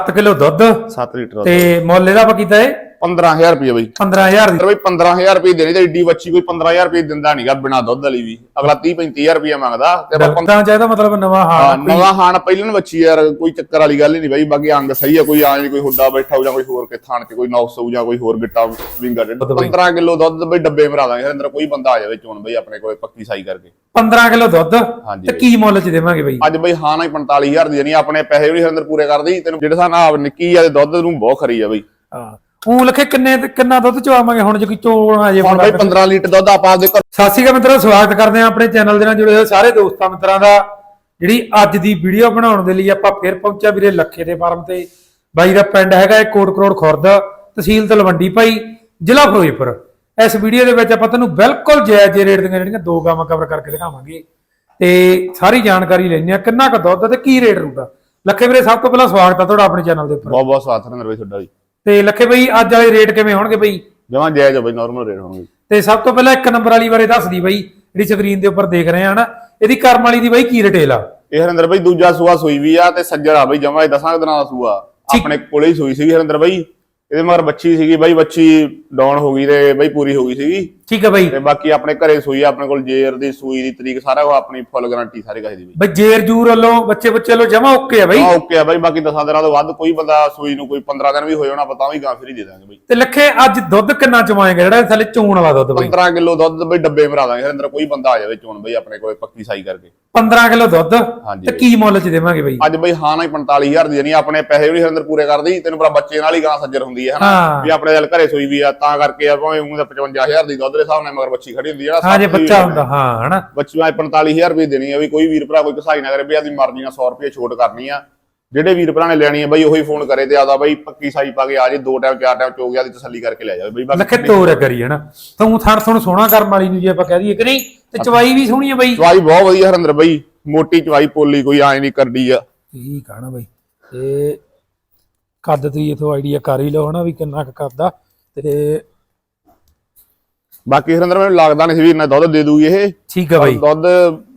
7 kilo ਦੁੱਧ 7 litre ਤੇ ਮੁੱਲ ਇਹਦਾ ਆਪਾਂ ਕੀਤਾ ਏ 15000 ਰੁਪਏ ਬਈ। 15000 ਦੀ? ਬਈ 15000 ਰੁਪਏ ਦੇਣੀ ਤੇ ਏਡੀ ਬੱਚੀ ਕੋਈ 15000 ਰੁਪਏ ਦਿੰਦਾ ਨਹੀਂਗਾ ਬਿਨਾ ਦੁੱਧ ਵਾਲੀ ਵੀ। ਅਗਲਾ 30 35000 ਰੁਪਏ ਮੰਗਦਾ ਤੇ ਆਪਾਂ ਦੰਦਾਂ ਚ ਇਹਦਾ ਮਤਲਬ ਨਵਾਂ ਹਾਂ, ਹਾਂ ਨਵਾਂ ਹਾਣ ਪਹਿਲਨ ਬੱਚੀ ਯਾਰ ਕੋਈ ਚੱਕਰ ਵਾਲੀ ਗੱਲ ਹੀ ਨਹੀਂ ਬਾਈ ਬਾਕੀ ਅੰਗ ਸਹੀ ਆ ਕੋਈ ਆਂ ਨੀ ਕੋਈ ਹੁੱਡਾ ਬੈਠਾ ਹੋ ਜਾਂ ਕੋਈ ਹੋਰ ਕੇ ਥਾਣ ਚ ਕੋਈ ਨੌਕਸ ਹੋ ਜਾਂ ਕੋਈ ਹੋਰ ਗਿੱਟਾ ਵਿੰਗਾ ਡੇਢ ਦੁੱਧ ਬਈ। 15 ਕਿਲੋ ਦੁੱਧ ਬਈ ਡੱਬੇ ਭਰਾ ਦਾਂਗੇ ਅੰਦਰ ਕੋਈ ਬੰਦਾ ਆ ਜਾਵੇ ਚੋਣ ਬਈ ਆਪਣੇ ਕੋਲੇ ਪੱਕੀ ਸਾਈ ਕਰਕੇ। 15 ਕਿਲੋ ਦੁੱਧ? ਹਾਂਜੀ ਤੇ ਕੀ ਮੁੱਲ ਚ ਦੇਵਾਂਗੇ ਬਈ? ਅੱਜ ਬਈ ਹਾਂ ਨਾ ਹੀ 45000 ਦੀ ਆ, ਆਪਣੇ ਪੈਸੇ ਵੀ ਇਹਦੇ ਅੰਦਰ ਪੂਰੇ ਕਰਦੀ ਤੈਨੂੰ ਜਿਹੜੇ ਸਾਨ ਆਪ ਨਿੱਕੀ ਆ ਤੇ ਦੁੱਧ ਨੂੰ ਬਹੁਤ ਖਰੀ ਆ ਬਈ। ਹਾਂ। ਉਹ ਲਖੇ ਕਿੰਨੇ ਕਿੰਨਾ ਦੁੱਧ ਚਵਾਵਾਂਗੇ ਹੁਣ ਜੇ ਕੋਈ ਚੋਣ ਆ ਜੇ ਹੁਣ ਬਈ 15 ਲੀਟਰ ਦੁੱਧ ਆਪਾਂ ਆਪਦੇ ਘਰ ਸਤਿ ਸ਼੍ਰੀ ਅਕਾਲ ਮਿੱਤਰੋ ਸਵਾਗਤ ਕਰਦੇ ਹਾਂ ਆਪਣੇ ਚੈਨਲ ਦੇ ਨਾਲ ਜੁੜੇ ਹੋਏ ਸਾਰੇ ਦੋਸਤਾਂ ਮਿੱਤਰਾਂ ਦਾ। ਜਿਹੜੀ ਅੱਜ ਦੀ ਵੀਡੀਓ ਬਣਾਉਣ ਦੇ ਲਈ ਆਪਾਂ ਫਿਰ ਪਹੁੰਚਿਆ ਵੀਰੇ ਲੱਖੇ ਦੇ ਫਾਰਮ ਤੇ। ਬਾਈ ਦਾ ਪਿੰਡ ਹੈਗਾ ਇਹ ਕੋਟ ਕਰੋੜ ਖੁਰਦ ਤਹਿਸੀਲ ਤਲਵੰਡੀ ਭਾਈ ਜ਼ਿਲ੍ਹਾ ਫਿਰੋਜ਼ਪੁਰ। ਇਸ ਵੀਡੀਓ ਦੇ ਵਿੱਚ ਆਪਾਂ ਤੁਹਾਨੂੰ ਬਿਲਕੁਲ ਜਾਇਜ਼ ਰੇਟ ਦੀਆਂ ਜਿਹੜੀਆਂ ਦੋ ਗਾਵਾਂ ਕਵਰ ਕਰਕੇ ਦਿਖਾਵਾਂਗੇ। ਤੇ ਸਾਰੀ ਜਾਣਕਾਰੀ ਲੈਣੀ ਆ ਕਿੰਨਾ ਕੁ ਦੁੱਧ ਤੇ ਕੀ ਰੇਟ ਰਹੂਗਾ ਲੱਖੇ ਵੀਰੇ ਸਭ ਤੋਂ ਪਹਿਲਾਂ ਸਵਾਗਤ ਆ ਤੁਹਾਡਾ ਆਪਣੇ ਚੈਨਲ ਦੇ ਉੱਪਰ। ਬਹੁਤ ਬਹੁਤ ਸਵਾਦ ਰਹਿੰਦਾ ਬਈ ਤੁਹਾਡਾ ਵੀ। ਤੇ ਲੱਖੇ ਬਈ ਅੱਜ ਵਾਲੇ ਰੇਟ ਕਿਵੇਂ ਹੋਣਗੇ ਬਈ? ਜਮਾਂ ਜਾਇਜ਼ ਬਈ ਨਾਰਮਲ ਰੇਟ ਹੋਣਗੇ। ਤੇ ਸਭ ਤੋਂ ਪਹਿਲਾਂ ਇੱਕ ਨੰਬਰ ਵਾਲੀ ਬਾਰੇ ਦੱਸਦੀ ਬਾਈ ਜਿਹੜੀ ਸਕਰੀਨ ਦੇ ਉੱਪਰ ਦੇਖ ਰਹੇ ਆ ਨਾ ਇਹਦੀ ਕਰਮ ਵਾਲੀ ਦੀ ਬਾਈ ਕੀ ਰਿਟੇਲ ਆ? ਇਹ ਹਰਿੰਦਰ ਬਈ ਦੂਜਾ ਸੂਆ ਸੂਈ ਵੀ ਆ ਤੇ ਸੱਜਰ ਆ ਬਈ ਜਮਾ ਇਹ ਦਸਾਂ ਕੁ ਦਿਨਾਂ ਦਾ ਸੂਆ। ਆਪਣੇ ਕੋਲੇ ਹੀ ਸੂਈ ਸੀਗੀ ਹਰਿੰਦਰ ਬਈ। ਇਹਦੇ ਮਗਰ ਬੱਚੀ ਸੀਗੀ ਬਈ ਬੱਚੀ ਡਾਊਨ ਹੋ ਗਈ ਤੇ ਬਈ ਪੂਰੀ ਹੋ ਗਈ ਸੀਗੀ। ਠੀਕ ਹੈ ਬਾਈ। ਤੇ ਬਾਕੀ ਆਪਣੇ ਘਰੇ ਸੂਈ ਆ ਆਪਣੇ ਕੋਲ ਜੇਰ ਦੀ ਸੂਈ ਦੀ ਤਰੀਕ ਸਾਰਾ ਉਹ ਆਪਣੀ ਫੁੱਲ ਗਾਰੰਟੀ ਸਾਰੇ ਕਹੇ ਦੀ ਬਈ। ਬਈ ਜੇਰ ਜੂਰ ਵੱਲੋਂ ਬੱਚੇ ਬੱਚੇ ਵੱਲੋਂ ਜਮਾ ਓਕੇ ਆ ਬਾਈ। ਓਕੇ ਆ ਬਈ ਬਾਕੀ ਦਸਾਂ ਦਿਨਾਂ ਤੋਂ ਵੱਧ ਕੋਈ ਬੰਦਾ ਸੂਈ ਨੂੰ ਕੋਈ 15 ਦਿਨ ਵੀ ਹੋ ਜਾਣਾ ਪਤਾ ਵੀ ਗਾਂ ਫਿਰ ਹੀ ਦੇ ਦਾਂਗੇ ਬਈ। ਤੇ ਲੱਖੇ ਅੱਜ ਦੁੱਧ ਕਿੰਨਾ ਚਵਾਏਗਾ ਜਿਹੜਾ ਥੱਲੇ ਚੋਣ ਵਾਲਾ ਦੁੱਧ ਬਾਈ? 15 ਕਿਲੋ ਦੁੱਧ ਬਈ ਡੱਬੇ ਭਰਾ ਦਾਂਗੇ ਹਰਿੰਦਰ ਕੋਈ ਬੰਦਾ ਆ ਜਾਵੇ ਚੋਣ ਬਈ ਆਪਣੇ ਕੋਲੇ ਪੱਕੀ ਸਾਈ ਕਰਕੇ। 15 ਕਿਲੋ ਦੁੱਧ ਤੇ ਕੀ ਮੁੱਲ ਚ ਦੇਵਾਂਗੇ ਬਾਈ? ਅੱਜ ਬਈ ਹਾਂ ਨਾ ਹੀ 45000 ਦੀ ਦੇਣੀ ਆਪਣੇ ਪੈਸੇ ਵੀ ਹਰਿੰਦਰ ਪੂਰੇ ਕਰਦੀ ਤੈਨੂੰ ਪਤਾ ਬੱਚੇ ਨਾਲ ਹੀ ਗਾਂ ਸੱਜਰ ਹੁੰਦੀ ਹੈ ਹਨਾ? ਵੀ ਆਪਣੇ ਦਿਲ ਘਰੇ ਸੂਈ ਵੀ ਆ ਤਾਂ ਕਰਕੇ ਆ ਭਾਵੇਂ ਉਹ 55000 ਦੀ ਦੁੱਧ ਦੇ ਹਿਸਾਬ ਨਾਲ ਮਗਰ ਬੱਚੀ ਖੜੀ ਹੁੰਦੀ ਆ ਹਾਂ ਜੇ ਬੱਚਾ ਹੁੰਦਾ ਹਾਂ ਹਨਾ? ਬੱਚੀ ਮੈਂ 45000 ਰੁਪਏ ਦੇਣੀ ਆ ਵੀ ਕੋਈ ਵੀਰ ਭਰਾ ਕੋਈ ਕਸਾਈ ਨਾ ਕਰੇ ਵੀ ਆਦੀ ਮਰਜ਼ੀ ਨਾਲ 100 ਰੁਪਏ ਛੋਟ ਕਰਨੀ ਆ। ਜਿਹੜੇ ਵੀਰ ਭਰਾ ਨੇ ਲੈਣੀ ਆ ਬਈ ਉਹੀ ਫੋਨ ਕਰੇ ਤੇ ਆਦਾ ਬਈ ਪੱਕੀ ਸਾਈ ਪਾ ਕੇ ਆ ਜੇ ਦੋ ਟਾਈਮ ਚਾਰ ਟਾਈਮ ਚੋ ਗਿਆ ਦੀ ਤਸੱਲੀ ਕਰਕੇ ਲੈ ਜਾਵੇ ਬਈ ਲੱਖੇ ਤੋਰ ਕਰੀ ਹਨਾ? ਤੂੰ ਥਣ ਥਣ ਸੋਹਣਾ ਕਰਮ ਵਾਲੀ ਨੂੰ ਜੇ ਆਪਾਂ ਕਹਿ ਦਈਏ ਕਿ ਨਹੀਂ ਤੇ ਚਵਾਈ ਵੀ ਸੋਹਣੀ ਆ ਬਾਈ। ਚਵਾਈ ਬਹੁਤ ਵਧੀਆ ਹਰਿੰਦਰ ਬਈ। ਮੋਟੀ ਚਵਾਈ ਪੋਲੀ ਕੋਈ ਆਏ ਨਹੀਂ ਕਰਦੀ ਆ। ਠੀਕ ਆ ਨਾ ਬਾਈ। ਤੇ ਕੱਦ ਤੁਸੀਂ ਇਥੋਂ ਆਈਡੀਆ ਕਰ ਹੀ ਲਓ ਹਨਾ ਵੀ ਕਿੰਨਾ ਕੁ ਕਰਦਾ ਤੇ ਬਾਕੀ ਹਰਿੰਦਰ ਮੈਨੂੰ ਲੱਗਦਾ ਨਹੀਂ ਸੀ ਵੀ ਇੰਨਾ ਦੁੱਧ ਦੇ ਦੂਗੀ ਇਹ। ਠੀਕ ਆ ਬਾਈ। ਦੁੱਧ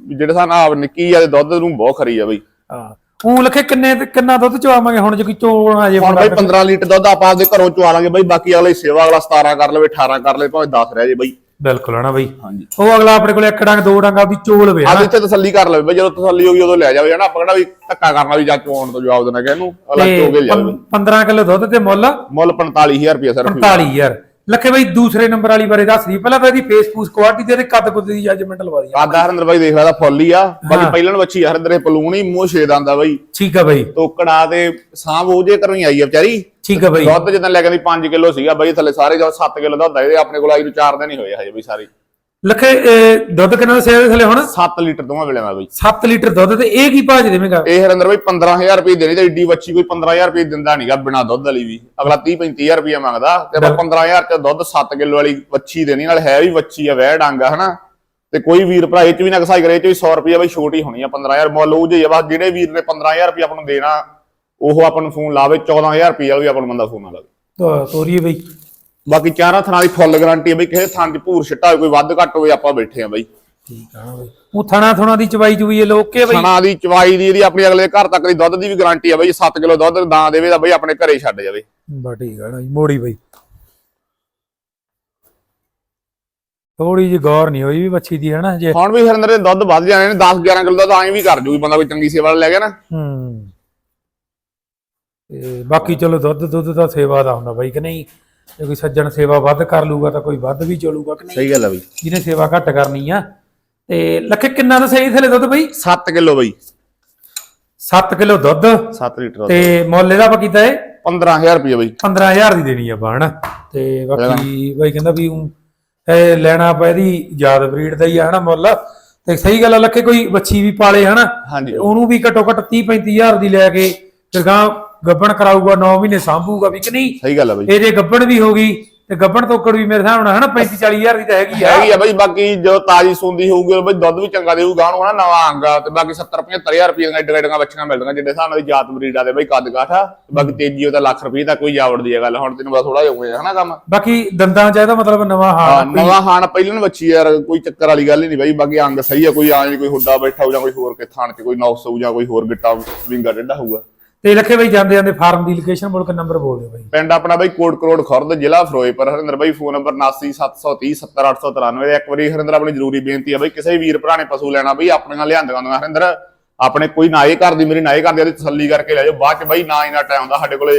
ਜਿਹੜੇ ਸਾਨ ਆਪ ਨਿੱਕੀ ਆ ਤੇ ਦੁੱਧ ਨੂੰ ਬਹੁਤ ਖਰੀ ਆ ਬਈ। ਹਾਂ। ਉਹ ਲਖੇ ਕਿੰਨੇ ਕਿੰਨਾ ਦੁੱਧ ਚਵਾਵਾਂਗੇ ਹੁਣ ਜੇ ਕੋਈ ਚੋਣ ਆ ਜੇ ਹੁਣ ਬਈ 15 ਲੀਟਰ ਦੁੱਧ ਆਪਾਂ ਆਪਦੇ ਘਰੋਂ ਚਵਾ ਲਾਂਗੇ ਬਈ। ਬਾਕੀ ਅਗਲੇ ਸੇਵਾ ਅਗਲਾ 17 ਕਰ ਲਵੇ 18 ਕਰ ਲਵੇ ਭਾਵੇਂ 10 ਰਹਿ ਜੇ ਬਈ। ਬਿਲਕੁਲ ਹਨਾ ਬਾਈ? ਹਾਂਜੀ। ਉਹ ਅਗਲਾ ਆਪਣੇ ਕੋਲ ਇੱਕ ਡੰਗ ਦੋ ਡੰਗ ਆਪਦੀ ਚੋਲ ਵੇ ਅੱਜ ਇੱਥੇ ਤਸੱਲੀ ਕਰ ਲਵੇ ਬਈ ਜਦੋਂ ਤਸੱਲੀ ਹੋ ਗਈ ਉਦੋਂ ਲੈ ਜਾਵੇ ਹਨਾ? ਆਪਾਂ ਕਿਹੜਾ ਵੀ ਧੱਕਾ ਕਰਨਾ ਵੀ ਜਾਂ ਚੋਣ ਤੋਂ ਜਵਾਬ ਦੇਣਾ ਕਿ ਇਹਨੂੰ ਅਗਲਾ ਚੋ ਕੇ ਜਾਵੇ। ਬਈ। 15 ਕਿਲੋ ਦੁੱਧ ਤੇ ਮੁੱਲ? ਮੁੱਲ 45000 ਰੁਪਏ ਸਰ 45000 ਲੱਖੇ ਬਾਈ ਦੂਸਰੇ ਨੰਬਰ ਵਾਲੀ ਬਾਰੇ ਦੱਸ ਦੀ। ਪਹਿਲਾਂ ਤਾਂ ਇਹਦੀ ਫੇਸਬੁੱਕ ਕੁਆਲਿਟੀ ਤੇ ਇਹਦੇ ਕੱਦ ਕੁੱਦ ਦੀ ਜੱਜਮੈਂਟ ਲਵਾ ਦੀ ਆਦਾ ਹਰਿੰਦਰ ਬਾਈ ਦੇਖ ਲੈ ਦਾ ਫੁੱਲ ਹੀ ਆ। ਬਾਕੀ ਪਹਿਲਾਂ ਬੱਚੀ ਹਰਿੰਦਰ ਇਹ ਪਲੂਣ ਹੀ ਮੂੰਹ ਛੇਦ ਆਂਦਾ ਬਾਈ। ਠੀਕ ਆ ਬਾਈ। ਤੋਕੜਾ ਤੇ ਸਾਂਭ ਉਹ ਜੇ ਕਰਨੀ ਆਈ ਆ ਵਿਚਾਰੀ। ਠੀਕ ਆ ਬਾਈ। ਦੁੱਧ ਜਿੱਦਾਂ ਲੈ ਕੇ ਆਂਦੀ 5 ਕਿਲੋ ਸੀਗਾ ਬਾਈ ਥੱਲੇ ਸਾਰੇ ਜਦੋਂ 7 ਕਿਲੋ ਦਾ ਹੁੰਦਾ ਇਹਦੇ ਆਪਣੇ ਕੋਲ ਆਈ ਨੂੰ 4 ਦਿਨ ਹੀ ਹੋਏ ਹਜੇ ਬਈ ਸਾਰੇ। ਲੱਖੇ ਦੁੱਧ ਕਿੰਨਾ ਦੱਸਿਆ ਇਹਦੇ ਥੱਲੇ ਹੁਣ? 7 ਲੀਟਰ ਦੋਵਾਂ ਵੇਲੇ ਮੈਂ ਬਈ। 7 ਲੀਟਰ ਦੁੱਧ ਤੇ ਇਹ ਕੀ ਭਾਜ ਦੇਵੇਂਗਾ? ਇਹ ਹਰਿੰਦਰ ਬਈ 15000 ਰੁਪਏ ਦੇਣੀ ਤੇ ਏਡੀ ਬੱਚੀ ਕੋਈ 15000 ਰੁਪਏ ਦਿੰਦਾ ਨਹੀਂਗਾ ਬਿਨਾ ਦੁੱਧ ਵਾਲੀ ਵੀ। ਅਗਲਾ 30 35000 ਰੁਪਏ ਮੰਗਦਾ ਤੇ ਆਪਾਂ 15000 ਚ ਦੁੱਧ 7 ਕਿਲੋ ਵਾਲੀ ਬੱਚੀ ਦੇਣੀ ਨਾਲ ਹੈ ਵੀ ਬੱਚੀ ਆ ਵਹਿ ਡੰਗ ਹਨਾ? ਤੇ ਕੋਈ ਵੀਰ ਭਰਾ ਇਹ ਚ ਵੀ ਨਾ ਕਸਾਈ ਕਰੇ ਇਹ ਚ ਵੀ 100 ਰੁਪਏ ਬਈ ਛੋਟੀ ਹੋਣੀ ਆ 15000 ਮੁੱਲ ਉਹ ਜੇ ਬਸ ਜਿਹੜੇ ਵੀਰ ਨੇ 15000 ਰੁਪਏ ਆਪਾਂ ਨੂੰ ਦੇਣਾ ਉਹ ਆਪਾਂ ਨੂੰ ਫੋਨ ਲਾਵੇ 14000 ਰੁਪਏ ਵਾਲਾ ਵੀ ਆਪਾਂ ਨੂੰ ਬੰਦਾ ਫੋਨ ਨਾ ਲਾਵੇ ਤੋ- ਤੋਰੀਏ ਬਾਈ। ਬਾਕੀ ਚਾਰਾਂ ਥਾਂ ਦੀ ਫੁੱਲ ਗਾਰੰਟੀ ਹੈ ਬਈ ਕਿਸੇ ਥਾਂ ਦੀ ਭੂਰ ਛਿੱਟਾ ਹੋਵੇ ਕੋਈ ਵੱਧ ਘੱਟ ਹੋਵੇ ਆਪਾਂ ਬੈਠੇ ਆ ਬਈ। ਠੀਕ ਆ ਨਾ ਬਾਈ। ਉਹ ਥਣਾ ਥਣਾ ਦੀ ਚਵਾਈ ਚੁਈ ਇਹ ਲੋਕ ਕੇ ਬਾਈ? ਥਣਾ ਦੀ ਚਵਾਈ ਦੀ ਇਹਦੀ ਆਪਣੀ ਅਗਲੇ ਘਰ ਤੱਕ ਦੀ ਦੁੱਧ ਦੀ ਵੀ ਗਾਰੰਟੀ ਹੈ ਬਈ 7 ਕਿਲੋ ਦੁੱਧ ਦਾਂ ਦੇਵੇ ਤਾਂ ਬਈ ਆਪਣੇ ਘਰੇ ਛੱਡ ਜਾਵੇ। ਬਾ ਠੀਕ ਆ ਨਾ ਜੀ, ਮੋੜੀ ਬਾਈ। ਥੋੜੀ ਜਿਹੀ ਗੌਰ ਨਹੀਂ ਹੋਈ ਵੀ ਬੱਚੀ ਦੀ ਹਨਾ ਜੇ ਹੁਣ ਵੀ ਹਰਿੰਦਰ ਦੇ ਦੁੱਧ ਵੱਧ ਜਾਣੇ ਨੇ 10 11 ਕਿਲੋ ਦਾ ਐਂ ਵੀ ਕਰ ਜੂਗੀ ਬੰਦਾ ਕੋਈ ਚੰਗੀ ਸੇਵਾ ਲੈ ਗਿਆ ਨਾ। ਹੂੰ। ਤੇ ਬਾਕੀ ਚਲੋ ਦੁੱਧ ਦੁੱਧ ਦਾ ਸੇਵਾ ਦਾ ਹੁੰਦਾ ਬਾਈ ਕਿ ਨਹੀਂ? ਜੇ ਕੋਈ ਸੱਜਣ ਸੇਵਾ ਵੱਧ ਕਰ ਲੂਗਾ ਤਾਂ ਕੋਈ ਵੱਧ ਵੀ ਚਲੂਗਾ ਕਿ ਨਹੀਂ? ਸਹੀ ਗੱਲ ਹੈ ਬਈ। ਜਿਹਨੇ ਸੇਵਾ ਘੱਟ ਕਰਨੀ ਆ। ਤੇ ਲੱਖੇ ਕਿੰਨਾ ਦਾ ਸਹੀ ਥਲੇ ਦੁੱਧ ਬਾਈ? 7 ਕਿਲੋ ਬਈ। 7 ਕਿਲੋ ਦੁੱਧ। 7 ਲੀਟਰ ਤੇ ਮੁੱਲ ਇਹਦਾ ਆਪਾਂ ਕੀਤਾ ਏ? 15000 ਰੁਪਏ ਬਈ। 15000 ਦੀ ਦੇਣੀ ਆ ਬਾਣ। ਤੇ ਬਾਕੀ ਬਾਈ ਕਹਿੰਦਾ ਵੀ ਇਹ ਲੈਣਾ ਆਪਾਂ ਇਹਦੀ ਯਾਦ ਬਰੀਡ ਦਾ ਹੀ ਆ ਹਨਾ ਮੁੱਲ। ਤੇ ਸਹੀ ਗੱਲ ਆ ਲੱਖੇ ਕੋਈ ਬੱਚੀ ਵੀ ਪਾਲੇ ਹਨਾ। ਉਹਨੂੰ ਵੀ ਘੱਟੋ ਘੱਟ 30 35000 ਦੀ ਲੈ ਕੇ ਫਿਰ ਗਾਂ ਗੱਬਣ ਕਰਾਊਗਾ 9 ਮਹੀਨੇ ਸਾਂਭੂਗਾ ਵੀ ਕਿ ਨਹੀਂ? ਸਹੀ ਗੱਲ ਹੈ ਬਈ। ਇਹ ਜੇ ਗੱਬਣ ਵੀ ਹੋ ਗਈ ਤੇ ਗੱਬਣ ਤੋਕੜ ਵੀ ਮੇਰੇ ਹਿਸਾਬ ਨਾਲ ਹਨਾ 35 40000 ਦੀ ਤਾਂ ਹੈਗੀ ਆ। ਹੈਗੀ ਆ ਬਈ ਬਾਕੀ ਜਦੋਂ ਤਾਜੀ ਸੂੰਦੀ ਹੋਊਗੀ ਬਈ ਦੁੱਧ ਵੀ ਚੰਗਾ ਦੇਊਗਾ ਉਹਨੂੰ ਹਨਾ ਨਵਾਂ ਆਂਗਾ ਤੇ ਬਾਕੀ 70 75000 ਰੁਪਏ ਦੀਆਂ ਏਡੇ ਏਡੀਆਂ ਬੱਚੀਆਂ ਮਿਲਦੀਆਂ ਜਿੱਡੇ ਹਿਸਾਬ ਨਾਲ ਦੀ ਜਾਤ ਬਰੀਡ ਆ ਦੇ ਬਈ ਕੱਦ ਕਾਠਾ ਬਾਕੀ ਤੇਜੀ ਉਹਦਾ ਲੱਖ ਰੁਪਏ ਦਾ ਕੋਈ ਜਾਵੜ ਦੀ ਗੱਲ ਹੁਣ ਤੈਨੂੰ ਬਸ ਥੋੜਾ ਜਿਹਾ ਹੋਇਆ ਹਨਾ ਕੰਮ। ਬਾਕੀ ਦੰਦਾਂ ਚ ਇਹਦਾ ਮਤਲਬ ਨਵਾਂ ਹਾਂ, ਹਾਂ ਨਵਾਂ ਹਾਣ ਪਹਿਲਨ ਬੱਚੀ ਯਾਰ ਕੋਈ ਚੱਕਰ ਵਾਲੀ ਗੱਲ ਹੀ ਨਹੀਂ ਬਾਈ ਬਾਕੀ ਅੰਗ ਸਹੀ ਆ ਕੋਈ ਆਂ ਕੋਈ ਹੁੱਡਾ ਬੈਠਾ ਹੋ ਜਾਂ ਕੋਈ ਹੋਰ ਕੇ ਥਾਣ ਚ ਕੋਈ ਨੌਕਸ ਹੋ ਜਾਂ ਕੋਈ ਹੋਰ ਗਿੱਟਾ ਵਿੰਗਾ ਡੱਡਾ ਹੋਊਗਾ। ਤੇ ਲੱਖੇ ਬਾਈ ਜਾਂਦੇ ਜਾਂਦੇ ਫਾਰਮ ਦੀ ਲੋਕੇਸ਼ਨ ਬੋਲ ਨੰਬਰ ਬੋਲ ਦਿਓ ਬਾਈ। ਪਿੰਡ ਆਪਣਾ ਬਈ ਕੋਟ ਕਰੋੜ ਖੁਰਦ, ਜ਼ਿਲ੍ਹਾ ਫਿਰੋਜ਼ਪੁਰ। ਹਰਿੰਦਰ ਬਾਈ ਫੋਨ ਨੰਬਰ 7973070893 ਇੱਕ ਵਾਰੀ ਹਰਿੰਦਰ ਆਪਣੀ ਜ਼ਰੂਰੀ ਬੇਨਤੀ ਆ ਬਈ, ਕਿਸੇ ਵੀਰ ਭਰਾ ਨੇ ਪਸ਼ੂ ਲੈਣਾ ਬਈ, ਆਪਣੀਆਂ ਲਿਆਂਦੀਆਂ ਹੁੰਦੀਆਂ ਹਰਿੰਦਰ, ਆਪਣੇ ਕੋਈ ਨਾ ਇਹ ਘਰ ਦੀ, ਮੇਰੀ ਨਾ ਇਹ ਘਰ ਦੀ ਤਸੱਲੀ ਕਰਕੇ ਲੈ ਜਾਓ। ਬਾਅਦ ਚ ਬਾਈ ਨਾ ਇਹਨਾਂ ਟਾਈਮ ਦਾ ਸਾਡੇ ਕੋਲੇ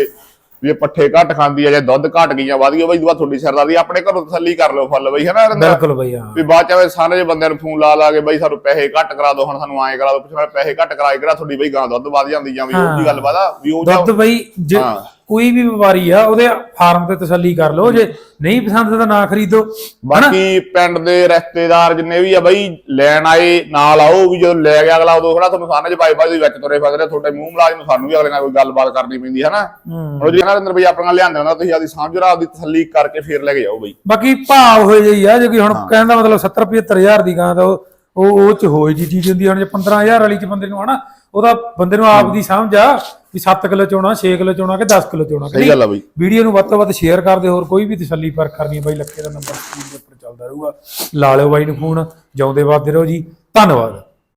ਵੀ ਇਹ ਪੱਠੇ ਘੱਟ ਖਾਂਦੀ ਆ ਜਾਂ ਦੁੱਧ ਘੱਟ ਗਈਆਂ ਵਧ ਗਿਆ ਬਈ ਦੁਆ ਤੁਹਾਡੀ ਸਰਦਾਰੀ ਆਪਣੇ ਘਰੋਂ ਤਸੱਲੀ ਕਰ ਲਓ ਫੁੱਲ ਬਈ ਹਨਾ ਹਰਿੰਦਰ ਬਿਲਕੁਲ ਬਾਈ ਹਾਂ। ਵੀ ਬਾਅਦ ਚ ਐਵੇਂ ਸਾਰੇ ਬੰਦਿਆਂ ਨੂੰ ਫੋਨ ਲਾ ਲਾ ਕੇ ਬਈ ਸਾਨੂੰ ਪੈਸੇ ਘੱਟ ਕਰਾ ਦਿਓ ਹੁਣ ਸਾਨੂੰ ਐਂ ਕਰਾ ਦਿਓ ਪਿੱਛੇ ਪੈਸੇ ਘੱਟ ਕਰਾਏ ਕਿਹੜਾ? ਤੁਹਾਡੀ ਬਈ ਗਾਂ ਦੁੱਧ ਵਧ ਜਾਂਦੀ ਜਾਂ ਵੀ ਉਹ ਜੀ ਗੱਲ ਵਾਦਾ ਵੀ ਉਹ ਦੁੱਧ ਬਈ ਜੇ ਹਾਂ। ਕੋਈ ਵੀ ਵਪਾਰੀ ਆ ਉਹਦੇ ਫਾਰਮ ਤੇ ਤਸੱਲੀ ਕਰ ਲਓ ਜੇ ਨਹੀਂ ਪਸੰਦ ਤਾਂ ਨਾ ਖਰੀਦੋ। ਬਾਕੀ ਪਿੰਡ ਦੇ ਰਿਸ਼ਤੇਦਾਰ ਜਿੰਨੇ ਵੀ ਆ ਬਈ ਲੈਣ ਆਏ ਨਾਲ ਆਓ ਵੀ ਜਦੋਂ ਲੈ ਗਿਆ ਅਗਲਾ ਉਦੋਂ ਖੜਾ ਤੁਹਾਨੂੰ ਸਾਹਮਣੇ ਚ ਪਾਈ ਬਾਈ ਵਿੱਚ ਤੁਰੇ ਫਿਰਦੇ ਤੁਹਾਡੇ ਮੂੰਹ ਮਲਾਜ ਨੂੰ ਸਾਨੂੰ ਵੀ ਅਗਲੇ ਨਾਲ ਕੋਈ ਗੱਲਬਾਤ ਕਰਨੀ ਪੈਂਦੀ ਹੈ ਨਾ ਹੂੰ। ਹੁਣ ਜੀ ਨਾ ਅੰਦਰ ਬਈ ਆਪਣਾ ਲਿਆਂਦੇ ਹੁੰਦਾ ਤੁਸੀਂ ਆਦੀ ਸਮਝ ਰਾ ਆਪਦੀ ਤਸੱਲੀ ਕਰਕੇ ਫੇਰ ਲੈ ਕੇ ਜਾਓ ਬਈ। ਬਾਕੀ ਭਾਅ ਹੋਏ ਜਿਹੀ ਆ ਜੇ ਕੋਈ ਹੁਣ ਕਹਿਣ ਦਾ ਮਤਲਬ 70 75000 ਦੀ ਗਾਂ ਤਾਂ ਉਹ ਉਹ ਉਹ ਚ ਹੋਏ ਜੀ ਚੀਜ਼ ਹੁੰਦੀ। ਹੁਣ ਜੇ 15000 ਵਾਲੀ ਚ ਬੰਦੇ ਨੂੰ ਹਨਾ ਉਹਦਾ ਬੰਦੇ ਨੂੰ ਆਪ ਦੀ ਸਮਝ ਆ ਵੀ 7 ਕਿਲੋ ਚੋਣਾ 6 ਕਿਲੋ ਚੋਣਾ ਕਿ 10 ਕਿਲੋ ਚੋਣਾ ਸਹੀ ਗੱਲ ਆ ਬਈ। ਵੀਡੀਓ ਨੂੰ ਵੱਧ ਤੋਂ ਵੱਧ ਸ਼ੇਅਰ ਕਰਦੇ ਹੋਰ ਕੋਈ ਵੀ ਤਸੱਲੀ ਪਰ ਕਰਨੀ ਬਾਈ ਲੱਖੇ ਦਾ ਨੰਬਰ ਸਕਰੀਨ ਦੇ ਉੱਪਰ ਚੱਲਦਾ ਰਹੂਗਾ। ਲਾ ਲਿਓ ਬਾਈ ਨੂੰ ਫੋਨ ਜਿਉਂਦੇ ਵਾਦੇ ਰਹੋ ਜੀ। ਧੰਨਵਾਦ।